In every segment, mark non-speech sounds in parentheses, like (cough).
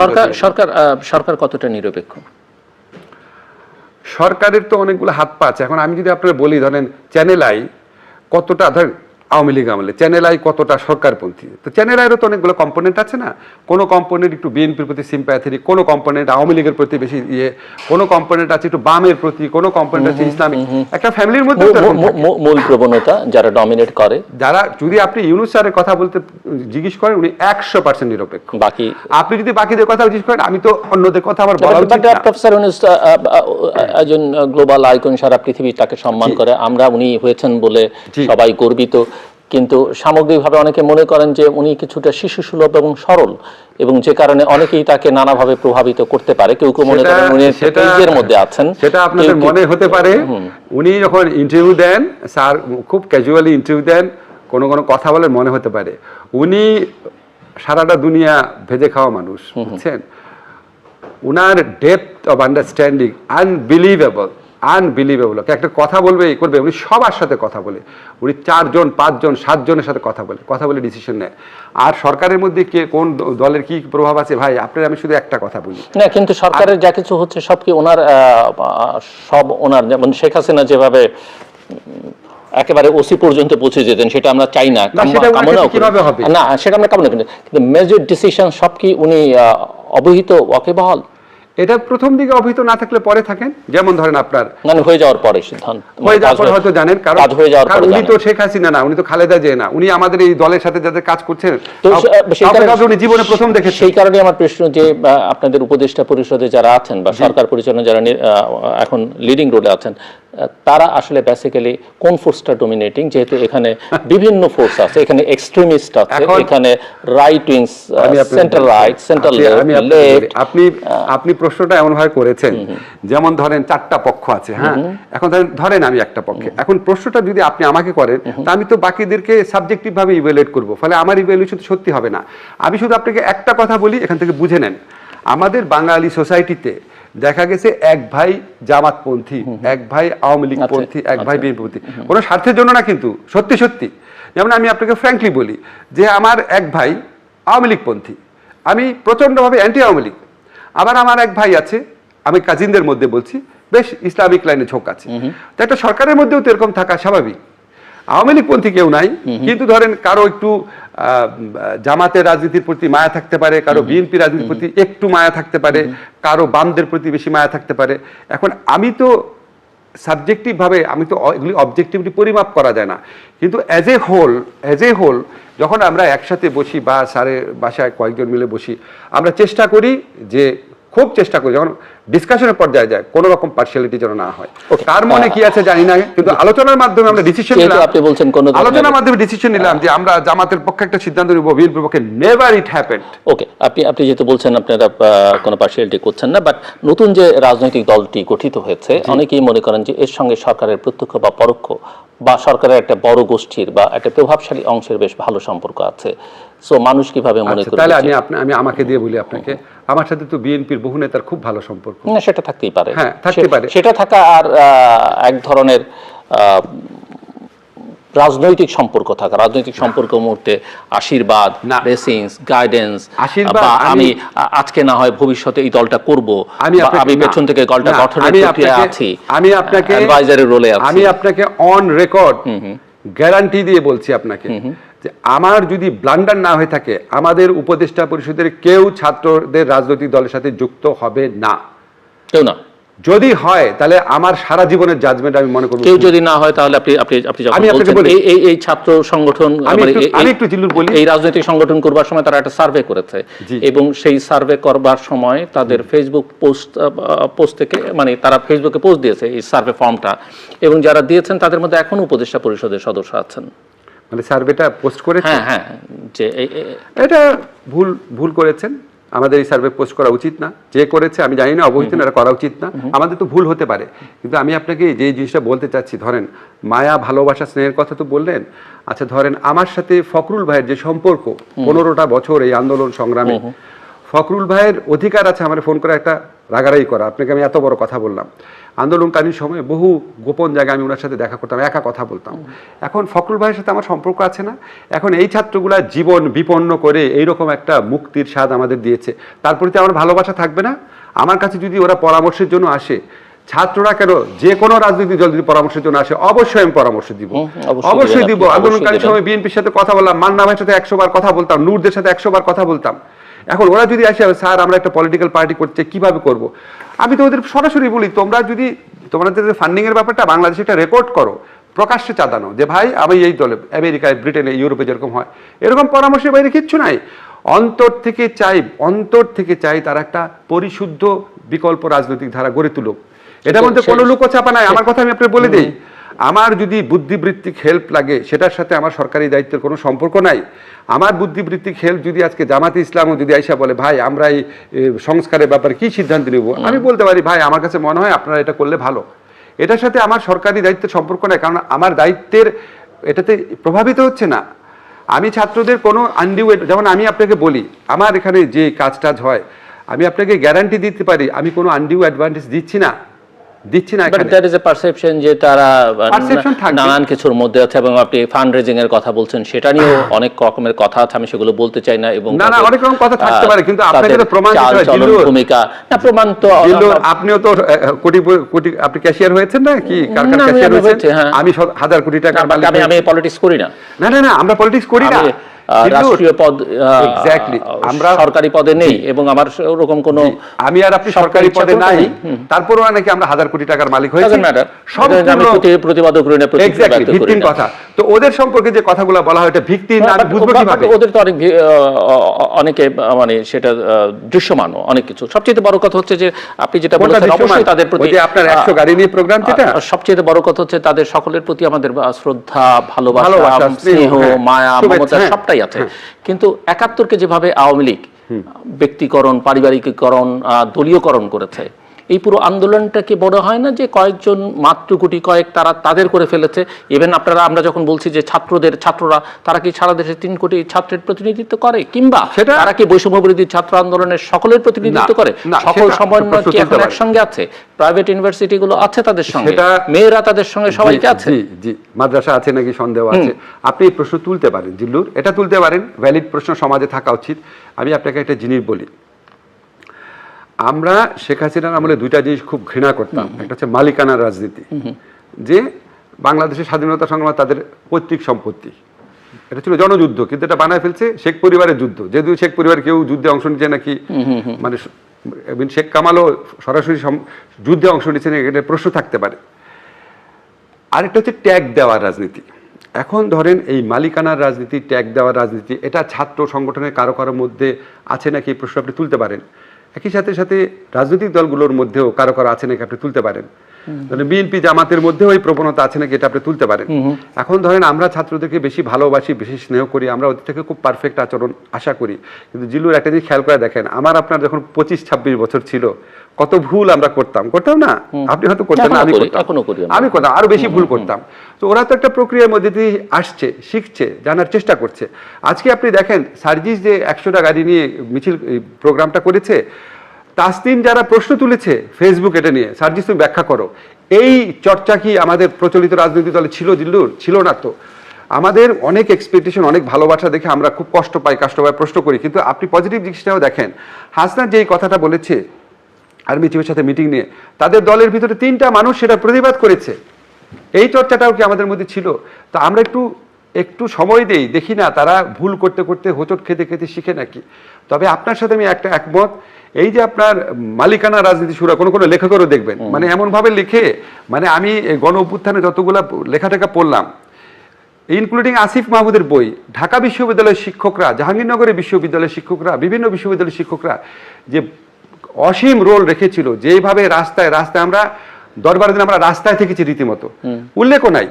সরকার সরকার সরকার কতটা নিরপেক্ষ? সরকারের তো অনেকগুলো হাত পা আছে। এখন আমি যদি আপনার বলি ধরেন চ্যানেল আই কতটা ধরেন আওয়ামী লীগ আমলে চ্যানেল আই কতটা সরকারপন্থী? তো চ্যানেল আইয়েরও তো অনেকগুলো কম্পোনেন্ট আছে না? কোনো কম্পোনেন্ট একটু বিএনপির প্রতি সিম্প্যাথেটিক কোনো কম্পোনেন্ট আওয়ামী লীগের প্রতি বেশি ইয়ে কোনো কম্পোনেন্ট আছে একটু বামের প্রতি কোনো কম্পোনেন্ট আছে ইসলামিক। একটা ফ্যামিলির মধ্যে মূল প্রবণতা যারা ডমিনেট করে। যারা যদি আপনি ইউনুস স্যারের কথা বলতে জিজ্ঞেস করেন উনি একশো পার্সেন্ট নিরপেক্ষ। বাকি আপনি যদি বাকিদের কথা জিজ্ঞেস করেন আমি তো অন্যদের কথা আমার বলা উচিত প্রফেসর ইউনুস একজন গ্লোবাল আইকন সারা পৃথিবী তাকে সম্মান করে। আমরা উনি হয়েছেন বলে। সবাই গর্বিত। কিন্তু সামগ্রিকভাবে অনেকে মনে করেন যে উনি কিছুটা শিশু সুলভ এবং সরল এবং যে কারণে অনেকেই তাকে নানাভাবে প্রভাবিত করতে পারে। কেউ কেউ মনে করেন উনি পেজের মধ্যে আছেন। সেটা আপনাদের মনে হতে পারে উনি যখন ইন্টারভিউ দেন স্যার খুব ক্যাজুয়ালি ইন্টারভিউ দেন কোনো কোনো কথা বলে মনে হতে পারে। উনি সারাটা দুনিয়া ভেজে খাওয়া মানুষ বুঝছেন? উনার depth of understanding unbelievable unbelievable. একটা কথা বলবে এই করবে উনি সবার সাথে কথা বলে। উনি চারজন পাঁচজন সাতজনের সাথে কথা বলে কথা বলে ডিসিশন নেয়। আর সরকারের মধ্যে কে কোন দলের কি প্রভাব আছে? ভাই আপনার আমি শুধু একটা কথা বলি। না কিন্তু সরকারের যা কিছু হচ্ছে সব কি ওনার সব ওনার যেমন শেখ হাসিনা যেভাবে একেবারে ওসি পর্যন্ত পৌঁছে যেতেন সেটা আমরা চাই না। কীভাবে হবে? না সেটা আমরা কামনা। কিন্তু মেজর ডিসিশন সব কি উনি অবহিত ওয়াকিবহাল? এটা প্রথম দিকে অভিহিত না থাকলে পরে থাকেন। যেমন ধরেন আপনার মানে হয়ে যাওয়ার পরে সিদ্ধান্ত হয়ে যাওয়ার পরে হয়তো জানেন কারণ কাজ হয়ে যাওয়ার পরে উনি তো শেখ হাসিনা না উনি তো খালেদা জিয়া না উনি আমাদের এই দলের সাথে যাদের কাজ করছেন তো উনি জীবনে প্রথম দেখে সেই কারণে আমার প্রশ্ন যে আপনাদের উপদেষ্টা পরিষদে যারা আছেন বা সরকার পরিচালনা যারা এখন লিডিং রোলে আছেন তারা আসলে বেসিক্যালি কোন ফোর্সটা ডোমিনেটিং যেহেতু এখানে (laughs) বিভিন্ন ফোর্স আছে এখানে এক্সট্রিমিস্ট আছে এখানে right wings centre right centre left আপনি আপনি প্রশ্নটা এমন ভাবে করেছেন যেমন ধরেন চারটা পক্ষ আছে হ্যাঁ? এখন ধরেন ধরেন আমি একটা পক্ষে। এখন প্রশ্নটা যদি আপনি আমাকে করেন তা আমি তো বাকিদেরকে সাবজেক্টিভ ভাবে ইভ্যালুয়েট করব ফলে আমার ইভ্যালুয়েশন সত্যি হবে না। আমি শুধু আপনাকে একটা কথা বলি এখান থেকে বুঝে নেন। আমাদের বাঙালি সোসাইটিতে দেখা গেছে এক ভাই জামাতপন্থী এক ভাই আওয়ামী লীগ পন্থী এক ভাই বিএনপিপন্থী। কোনো স্বার্থের জন্য না কিন্তু সত্যি সত্যি। যেমন আমি আপনাকে ফ্র্যাঙ্কলি বলি যে আমার এক ভাই আওয়ামী লীগ পন্থী আমি প্রচণ্ডভাবে অ্যান্টি আওয়ামী লীগ। আবার আমার এক ভাই আছে আমি কাজিনদের মধ্যে বলছি বেশ ইসলামিক লাইনে ঝোঁক আছে। তো একটা সরকারের মধ্যেও তো এরকম থাকা স্বাভাবিক। আওয়ামী লীগপন্থী কেউ নাই কিন্তু ধরেন কারও একটু জামাতের রাজনীতির প্রতি মায়া থাকতে পারে কারও বিএনপি রাজনীতির প্রতি একটু মায়া থাকতে পারে কারও বামদের প্রতি বেশি মায়া থাকতে পারে। এখন আমি তো সাবজেক্টিভভাবে আমি তো এগুলি অবজেক্টিভলি পরিমাপ করা যায় না। কিন্তু as a whole as a whole যখন আমরা একসাথে বসি বা স্যারের বাসায় কয়েকজন মিলে বসি আমরা চেষ্টা করি যে খুব চেষ্টা করি যখন ডিসকাশনের পর্যায়ে যায় কোনো রকম পার্সিয়ালিটি যেন না হয়। তার মনে কি আছে জানি না কিন্তু আলোচনার মাধ্যমে আমরা ডিসিশন নিলাম। আপনি বলছেন কোনো আলোচনার মাধ্যমে ডিসিশন নিলাম যে আমরা জামাতের পক্ষে একটা সিদ্ধান্ত নিব বিএনপির পক্ষে নেভার ইট হ্যাপেন্ড ওকে আপনি আপনি যেহেতু বলছেন আপনারা কোনো পার্সিয়ালিটি করছেন না বাট নতুন যে রাজনৈতিক দলটি গঠিত হয়েছে অনেকেই মনে করেন যে এর সঙ্গে সরকারের প্রত্যক্ষ বা পরোক্ষ বা সরকারের একটা বড় গোষ্ঠীর বা একটা প্রভাবশালী অংশের বেশ ভালো সম্পর্ক আছে। সো মানুষ কীভাবে মনে আচ্ছা করবে তাহলে আমি আমি আমাকে দিয়ে বলি আপনাকে। আমার সাথে তো বিএনপির বহু নেতার খুব ভালো সম্পর্ক। না সেটা থাকতেই পারে। হ্যাঁ, থাকতে পারে। সেটা থাকা আর এক ধরনের রাজনৈতিক সম্পর্ক থাকা। রাজনৈতিক সম্পর্ক মুহূর্তে আশীর্বাদ ব্লেসিংস গাইডেন্স বা আমি- আজকে না হয় ভবিষ্যতে এই দলটা করব আমি আমি পেছন থেকে দলটা গঠনের প্রক্রিয়ায় আছি আমি আপনাকে অ্যাডভাইজারের রোলে আছি। আমি আপনাকে অন রেকর্ড গ্যারান্টি দিয়ে বলছি আপনাকে যে আমার যদি ব্লান্ডার না হয়ে থাকে আমাদের উপদেষ্টা পরিষদের কেউ ছাত্রদের রাজনৈতিক দলের সাথে যুক্ত হবে না। কেউ না। যদি হয় তাহলে আমার সারা জীবনের জাজমেন্ট আমি মনে করব কেউ যদি না হয় তাহলে আপনি আপনি আপনি আমি আপনাকে বলি। এই এই ছাত্র সংগঠন আমি মানে একটু- আমি একটু জিল্লুর বলি। এই রাজনৈতিক সংগঠন করবার সময় তারা একটা সার্ভে করেছে। এবং সেই সার্ভে করবার সময় তাদের ফেসবুক পোস্ট পোস্ট থেকে মানে তারা ফেসবুকে পোস্ট দিয়েছে এই সার্ভে ফর্মটা এবং যারা দিয়েছেন তাদের মধ্যে এখন উপদেষ্টা পরিষদের সদস্য আছেন। মানে সার্ভেটা পোস্ট করেছে হ্যাঁ হ্যাঁ যে এটা ভুল ভুল করেছেন। আমাদের এই সার্ভে পোস্ট করা উচিত না। যে করেছে আমি জানি না অবহিত না, করা উচিত না। আমাদের তো ভুল হতে পারে। কিন্তু আমি আপনাকে যে জিনিসটা বলতে চাচ্ছি ধরেন মায়া ভালোবাসা স্নেহের কথা তো বললেন। আচ্ছা ধরেন আমার সাথে ফখরুল ভাইয়ের যে সম্পর্ক পনেরোটা বছর এই আন্দোলন সংগ্রামে। ফখরুল ভাইয়ের অধিকার আছে আমার ফোন করে একটা রাগারাগি করা। আপনাকে আমি এত বড় কথা বললাম। আন্দোলনকালীন সময়ে বহু গোপন জায়গায় আমি ওনার সাথে দেখা করতাম একা কথা বলতাম। এখন ফখরুল ভাইয়ের সাথে আমার সম্পর্ক আছে না? এখন এই ছাত্রগুলা জীবন বিপন্ন করে এইরকম একটা মুক্তির স্বাদ আমাদের দিয়েছে। তার প্রতি আমার ভালোবাসা থাকবে না? আমার কাছে যদি ওরা পরামর্শের জন্য আসে ছাত্ররা কেন যে কোনো রাজনৈতিক দল যদি পরামর্শের জন্য আসে অবশ্যই আমি পরামর্শ দিব। অবশ্যই দিব। আন্দোলনকালীন। সময় বিএনপির সাথে কথা বললাম মান্না ভাইয়ের সাথে একশো বার কথা বলতাম নূরদের সাথে একশো বার কথা বলতাম। এখন ওরা যদি আসে স্যার আমরা একটা পলিটিক্যাল পার্টি করতে কীভাবে করব? আমি তো ওদের সরাসরি বলি তোমরা যদি তোমাদের ফান্ডিং এর ব্যাপারটা বাংলাদেশে একটা রেকর্ড করো প্রকাশ্যে চাঁদানো যে ভাই আমি এই দলে আমেরিকায় ব্রিটেনে ইউরোপে যেরকম হয়। এরকম পরামর্শের বাইরে কিচ্ছু নাই। অন্তর থেকে চাই অন্তর থেকে চাই তারা একটা পরিশুদ্ধ বিকল্প রাজনৈতিক ধারা গড়ে তুলুক। এটার মধ্যে কোনো লুকোচাপা নাই। আমার কথা আমি আপনাকে বলে দিই আমার যদি বুদ্ধিবৃত্তিক হেল্প লাগে সেটার সাথে আমার সরকারি দায়িত্বের কোনো সম্পর্ক নাই। আমার বুদ্ধিবৃত্তিক হেল্প যদি আজকে জামাতে ইসলামও যদি আইসা বলে ভাই আমরা এই সংস্কারের ব্যাপারে কি সিদ্ধান্ত নেব? আমি বলতে পারি ভাই আমার কাছে মনে হয় আপনারা এটা করলে ভালো। এটার সাথে আমার সরকারি দায়িত্বের সম্পর্ক নাই কারণ আমার দায়িত্বের এটাতে প্রভাবিত হচ্ছে না। আমি ছাত্রদের কোনো আনডিউ যেমন আমি আপনাকে বলি আমার এখানে যে কাজ টাজ হয় আমি আপনাকে গ্যারান্টি দিতে পারি আমি কোনো আনডিউ অ্যাডভান্টেজ দিচ্ছি না। দিচ্ছি না but that is a perception যে তারা। নানান কিছুর মধ্যে আছে এবং আপনি ফান্ড রেজিং এর কথা বলছেন সেটা নিয়েও অনেক রকমের কথা আছে আমি সেগুলো বলতে চাই না এবং না, না, অনেক রকম কথা থাকতে পারে, কিন্তু আপনাকে তাদের তো প্রমাণ হয়। ভূমিকা। না প্রমাণ তো আপনিও তো কোটি কোটি আপনি ক্যাশিয়ার হয়েছেন না কি? না, আমি- ক্যাশিয়ার হয়েছি, হ্যাঁ। আমি হাজার কোটি টাকা আমি আমি পলিটিক্স করি না। না না না আমরা পলিটিক্স করি না। রাষ্ট্রীয় পদ Exactly. আমরা সরকারি পদে নেই এবং আমার ওরকম কোনো আমি আর আপনি সরকারি পদে নাই। তারপরেও নাকি আমরা হাজার কোটি টাকার মালিক হয়েছি। matter. আমি সম্পূর্ণ প্রতি- প্রতিবাদও করি না প্রতিক্রিয়া এক্স্যাক্টলি। কথা। তো ওদের সম্পর্কে যে কথাগুলো বলা হয় এটা ভিত্তির না বুঝব কীভাবে? ওদের তো অনেক অনেকে মানে সেটা আহ, দৃশ্যমানও অনেক কিছু। সবচেয়ে বড় কথা হচ্ছে যে আপনি যেটা বলেছেন অবশ্যই তাদের প্রতি যে আপনার 100 গাড়ি নিয়ে program যেটা? সবচেয়ে বড় কথা হচ্ছে তাদের সকলের প্রতি আমাদের শ্রদ্ধা ভালোবাসা স্নেহ, হ্যাঁ, মায়া মমতা হ্যাঁ, সবটাই আছে কিন্তু একাত্তরকে যেভাবে আওয়ামী লীগ ব্যক্তিকরণ পারিবারিকীকরণ আহ, দলীয়করণ করেছে এই পুরো আন্দোলনটাকে বড় হয় না যে কয়েকজন মাত্র গুটি কয়েক তারা তাদের করে ফেলেছে। ইভেন আপনারা আমরা যখন বলছি যে ছাত্রদের ছাত্ররা তারা কি সারা দেশে তিন কোটি ছাত্রের প্রতিনিধিত্ব করে? কিংবা সেটা- তারা কি বৈষম্য বিরোধী ছাত্র আন্দোলনের সকলের প্রতিনিধিত্ব করে? সকল সমন্বয় কি এখন একসঙ্গে আছে? প্রাইভেট ইউনিভার্সিটি গুলো আছে তাদের সঙ্গে? মেয়েরা তাদের সঙ্গে সবাইকে আছে? জি জি মাদ্রাসা আছে নাকি সন্দেহ আছে? আপনি এই প্রশ্ন তুলতে পারেন। জিল্লুর এটা তুলতে পারেন। ভ্যালিড প্রশ্ন সমাজে থাকা উচিত। আমি আপনাকে একটা জিনিস বলি। আমরা শেখ হাসিনার আমলে দুইটা জিনিস খুব ঘৃণা করতাম। একটা হচ্ছে মালিকানার রাজনীতি। যে বাংলাদেশের স্বাধীনতা সংগ্রাম তাদের পৈতৃক সম্পত্তি। এটা ছিল জনযুদ্ধ কিন্তু এটা বানায় ফেলছে শেখ পরিবারের যুদ্ধ। যেহেতু শেখ পরিবার কেউ যুদ্ধে অংশ নিচ্ছে নাকি মানে শেখ কামালও সরাসরি যুদ্ধে অংশ নিচ্ছে না এটা প্রশ্ন থাকতে পারে। আরেকটা হচ্ছে ট্যাগ দেওয়ার রাজনীতি। এখন ধরেন এই মালিকানার রাজনীতি ট্যাগ দেওয়ার রাজনীতি এটা ছাত্র সংগঠনের কারও কারও মধ্যে আছে নাকি এই প্রশ্ন আপনি তুলতে পারেন। একই সাথে সাথে রাজনৈতিক দলগুলোর মধ্যেও কারও কারও আছে নাকি আপনি তুলতে পারেন? বিএনপি জামাতের মধ্যেও এই প্রবণতা আছে নাকি এটা আপনি তুলতে পারেন? এখন ধরেন আমরা ছাত্রদেরকে বেশি ভালোবাসি বেশি স্নেহ করি আমরা ওদের থেকে খুব পারফেক্ট আচরণ আশা করি। কিন্তু জিল্লুর একটা জিনিস খেয়াল করে দেখেন আমার আপনার যখন পঁচিশ ছাব্বিশ বছর ছিল কত ভুল আমরা করতাম। করতাম না? আপনি হয়তো করতেন না আমি করতাম। আমি করতাম আরও বেশি ভুল করতাম। তো ওরা তো একটা প্রক্রিয়ার মধ্যে দিয়ে আসছে, শিখছে, জানার চেষ্টা করছে। আজকে আপনি দেখেন, সার্জিস যে একশোটা গাড়ি নিয়ে মিছিল প্রোগ্রামটা করেছে, তাসনিম যারা প্রশ্ন তুলেছে ফেসবুক এটা নিয়ে, সার্জিস তুমি ব্যাখ্যা করো। এই চর্চা কি আমাদের প্রচলিত রাজনৈতিক দলে ছিল দিল্লুর ছিল না তো। আমাদের অনেক এক্সপেকটেশন অনেক ভালোবাসা দেখে আমরা খুব কষ্ট পাই কষ্ট পাই প্রশ্ন করি। কিন্তু আপনি পজিটিভ জিনিসটাও দেখেন। হাসনার এই কথাটা বলেছে, আর্মি চিফের সাথে মিটিং নিয়ে, তাদের দলের ভিতরে তিনটা মানুষ সেটা প্রতিবাদ করেছে। এই চর্চাটাও কি আমাদের মধ্যে ছিল? তা আমরা একটু একটু সময় দেই দেখি না তারা ভুল করতে করতে হোঁচট খেতে খেতে শিখে নাকি? তবে আপনার সাথে আমি একটা একমত এই যে আপনার মালিকানা রাজনীতি শুরু কোনো কোনো লেখকেরও দেখবেন মানে এমন ভাবে লিখে মানে আমি গণ অভ্যুত্থানে যতগুলা লেখা টেখা পড়লাম ইনক্লুডিং আসিফ মাহমুদের বই ঢাকা বিশ্ববিদ্যালয়ের শিক্ষকরা জাহাঙ্গীরনগরের বিশ্ববিদ্যালয়ের শিক্ষকরা বিভিন্ন বিশ্ববিদ্যালয়ের শিক্ষকরা যে অসীম রোল রেখেছিল যেভাবে রাস্তায় রাস্তায় আমরা দরবারের দিন আমরা রাস্তায় থেকেছি রীতিমতো। উল্লেখও নাই।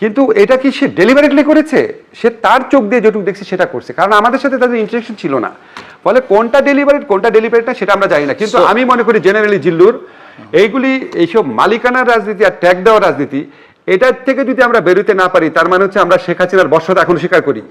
কিন্তু এটা কি সে ডেলিভারেটলি করেছে? সে তার চোখ দিয়ে যেটুকু দেখছে সেটা করছে। কারণ আমাদের সাথে তাদের ইন্টারেকশন ছিল না। ফলে কোনটা ডেলিভারেট কোনটা ডেলিভারেট না সেটা আমরা জানি না। কিন্তু আমি মনে করি জেনারেলি জিল্লুর এইগুলি এইসব মালিকানার রাজনীতি আর ট্যাগ দেওয়ার রাজনীতি এটার থেকে যদি আমরা বেরোতে না পারি তার মানে হচ্ছে আমরা শেখ হাসিনার বর্ষতা এখনও স্বীকার করি।